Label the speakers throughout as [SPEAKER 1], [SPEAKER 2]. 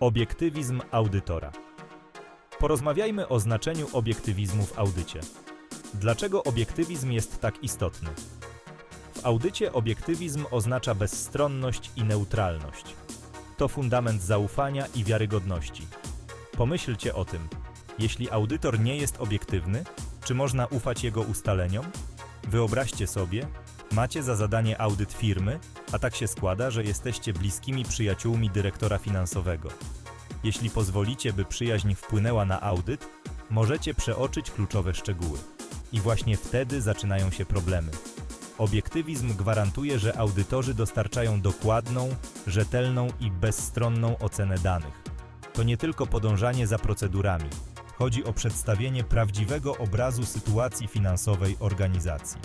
[SPEAKER 1] Obiektywizm audytora. Porozmawiajmy o znaczeniu obiektywizmu w audycie. Dlaczego obiektywizm jest tak istotny? W audycie obiektywizm oznacza bezstronność i neutralność. To fundament zaufania i wiarygodności. Pomyślcie o tym. Jeśli audytor nie jest obiektywny, czy można ufać jego ustaleniom? Wyobraźcie sobie, macie za zadanie audyt firmy, a tak się składa, że jesteście bliskimi przyjaciółmi dyrektora finansowego. Jeśli pozwolicie, by przyjaźń wpłynęła na audyt, możecie przeoczyć kluczowe szczegóły. I właśnie wtedy zaczynają się problemy. Obiektywizm gwarantuje, że audytorzy dostarczają dokładną, rzetelną i bezstronną ocenę danych. To nie tylko podążanie za procedurami. Chodzi o przedstawienie prawdziwego obrazu sytuacji finansowej organizacji.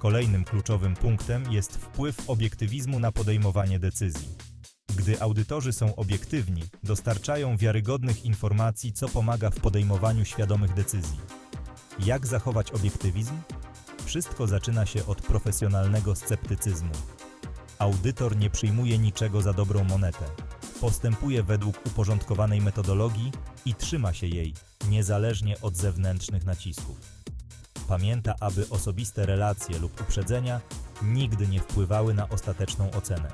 [SPEAKER 1] Kolejnym kluczowym punktem jest wpływ obiektywizmu na podejmowanie decyzji. Gdy audytorzy są obiektywni, dostarczają wiarygodnych informacji, co pomaga w podejmowaniu świadomych decyzji. Jak zachować obiektywizm? Wszystko zaczyna się od profesjonalnego sceptycyzmu. Audytor nie przyjmuje niczego za dobrą monetę. Postępuje według uporządkowanej metodologii i trzyma się jej, niezależnie od zewnętrznych nacisków. Pamięta, aby osobiste relacje lub uprzedzenia nigdy nie wpływały na ostateczną ocenę.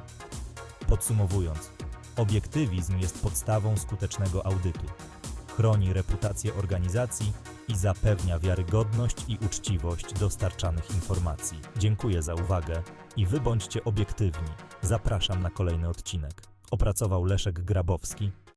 [SPEAKER 1] Podsumowując, obiektywizm jest podstawą skutecznego audytu. Chroni reputację organizacji i zapewnia wiarygodność i uczciwość dostarczanych informacji. Dziękuję za uwagę i wy bądźcie obiektywni. Zapraszam na kolejny odcinek. Opracował Leszek Grabowski,